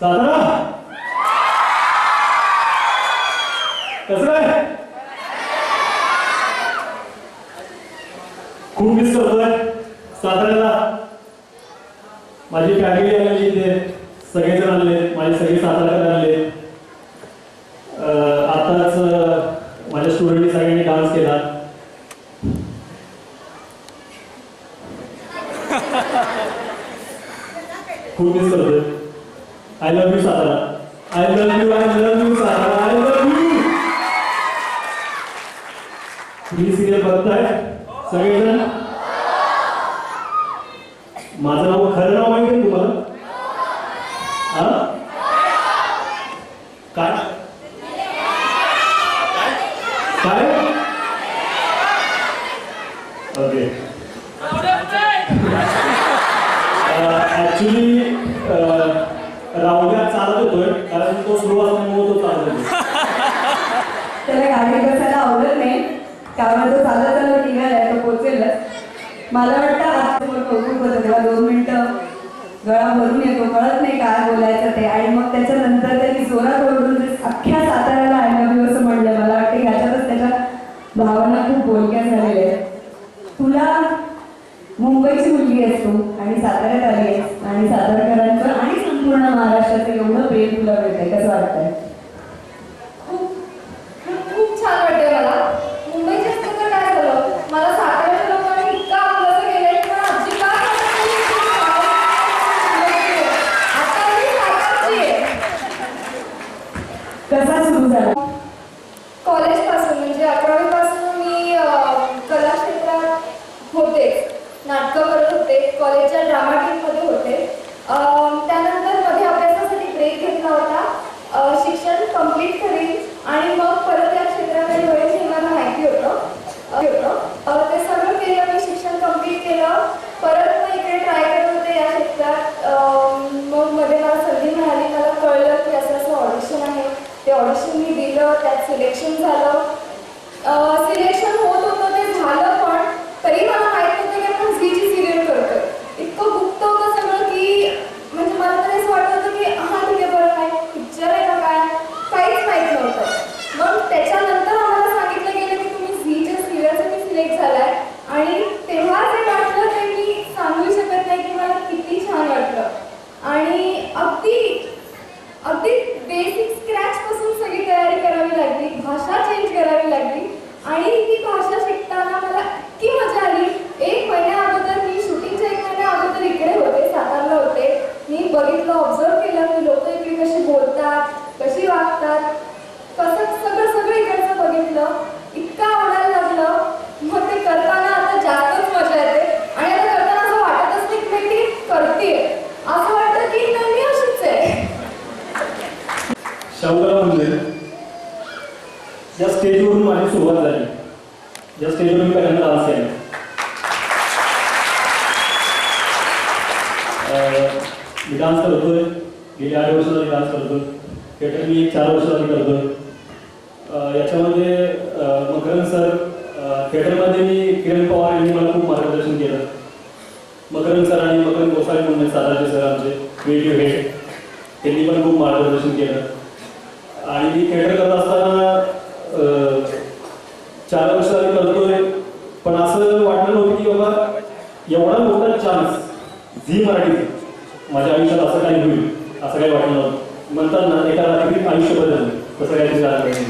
सातारा कसं काय? खूप मिस करतोय. साताऱ्याला माझी फॅमिली आलेली इथे. सगळेजण आले माझे सगळे साताऱ्याकडे आले आताच माझ्या स्टुडंटनी सगळ्यांनी डान्स केला. खूप मिस करतोय. I love you Satara I love you I love you Satara I love you he serial बघताय? सगळेजण? माझं नाव खरं नाव माहिती आहे तुम्हाला? हा? काय? काय ओके ऍक्च्युली राहुल्या चालत होतोय कारण तो स्लो असल्यामुळे तो चालत होतो त्याला गाडी बसायला आवडत नाही. त्यामुळे तो चालत चालत निघालाय तो पोचेलच. मला वाटतं आज होतं तेव्हा दोन मिनिटं गळा भरून येतो. कळत नाही काय बोलायचं ते. आणि मग त्याच्यानंतर त्यांनी जोरात ओरडून ते अख्ख्या साताऱ्याला आय लव्ह यू असं म्हणलं मला वाटतं ह्याच्यातच त्याच्या भावना खूप बोलक्या झालेल्या आहेत तुला मुंबईची मुलगी आहेस तू आणि साताऱ्यात आली आहेस आणि सातारकरांचं आणि संपूर्ण महाराष्ट्राचं एवढं प्रेम तुला मिळतंय कसं वाटतंय खूप खूप खूप छान वाटते मला मुंबईचे असतं तर काय झालं मला साताऱ्याच्या लोकांनी इतकं आपलंसं केलंय की मला अजिबात वाटत नाही की मी साताऱ्याची आहे. आता मी सातारची आहे कसा सुरू झाला कॉलेजपासून म्हणजे अकरावीपासून मी कला क्षेत्रात होते. नाटकं करत होते. कॉलेजच्या ड्रामा टीममध्ये होते. त्यानंतरमध्ये अभ्यासासाठी ब्रेक घेतला होता. शिक्षण कंप्लीट करीन. आणि मग परत या क्षेत्राकडे वळेल हे मला माहिती होतं. होतं ते सगळं केलं. मी शिक्षण कंप्लीट केलं. परत मग इकडे ट्राय करत होते या क्षेत्रात. मग मध्ये मला संधी मिळाली. मला कळलं की असं असं ऑडिशन आहे. ते ऑडिशन मी दिलं. त्यात सिलेक्शन झालं. तरी मला माहीत होतं की आपण झीची सिरियल करतोय. इतकं गुप्त होतं सगळं की म्हणजे मला तर असं वाटत होतं की हा ठीक आहे बरं काय पिक्चर आहे का काय? काहीच माहीत नव्हतं. मग त्याच्यानंतर आम्हाला सांगितलं गेलं की तुम्ही झीच्या सिरियलसाठी सिलेक्ट झालाय. आणि तेव्हा जे वाटलं ते मी सांगू शकत नाही की मला किती छान वाटलं. आणि अगदी अगदी बेसिक स्क्रॅच पासून सगळी तयारी करावी लागली. भाषा चेंज करावी लागली. आणि ती भाषा शिकताना मला इतकी मजा आली एक महिन्या अगोदर मी शूटिंगच्या एक महिन्या अगोदर इकडे होते सातारला होते मी बघितलं ऑब्झर्व केलं की लोक इकडे कशी बोलतात कशी वागतात कसं सगळं सगळं इकडचं बघितलं इतकं आवडायला लागलं मग ते करताना आता जास्तच मजा येते आणि आता करताना असं वाटतच नाही की मी ती करते असं वाटतं की नाही मी अशीच आहे शंकरराव मंदिर म्हणजे या स्टेजवरून माझी सुरुवात झाली. या स्टेजवर मी पहिल्यांदा डान्स केला. मी डान्स करतोय. गेली आठ वर्ष झाली डान्स करतोय. थिएटर मी एक चार वर्ष झाली करतोय. याच्यामध्ये मकरन सर थिएटरमध्ये मी किरण पवार यांनी मला खूप मार्गदर्शन केलं. मकरन सर आणि मकरन गोसावी म्हणून आहेत सर आमचे क्रिएटिव्ह हेड त्यांनी पण खूप मार्गदर्शन केलं. आणि मी थिएटर करत असताना चार वर्ष आम्ही करतोय पण असं वाटलं नव्हतं की बाबा एवढा मोठा चान्स झी मराठी माझ्या आयुष्यात असं काही होईल असं काही वाटलं नव्हतं. म्हणतात ना एका रात्री आयुष्य बदललं तसं काही झालं नाही.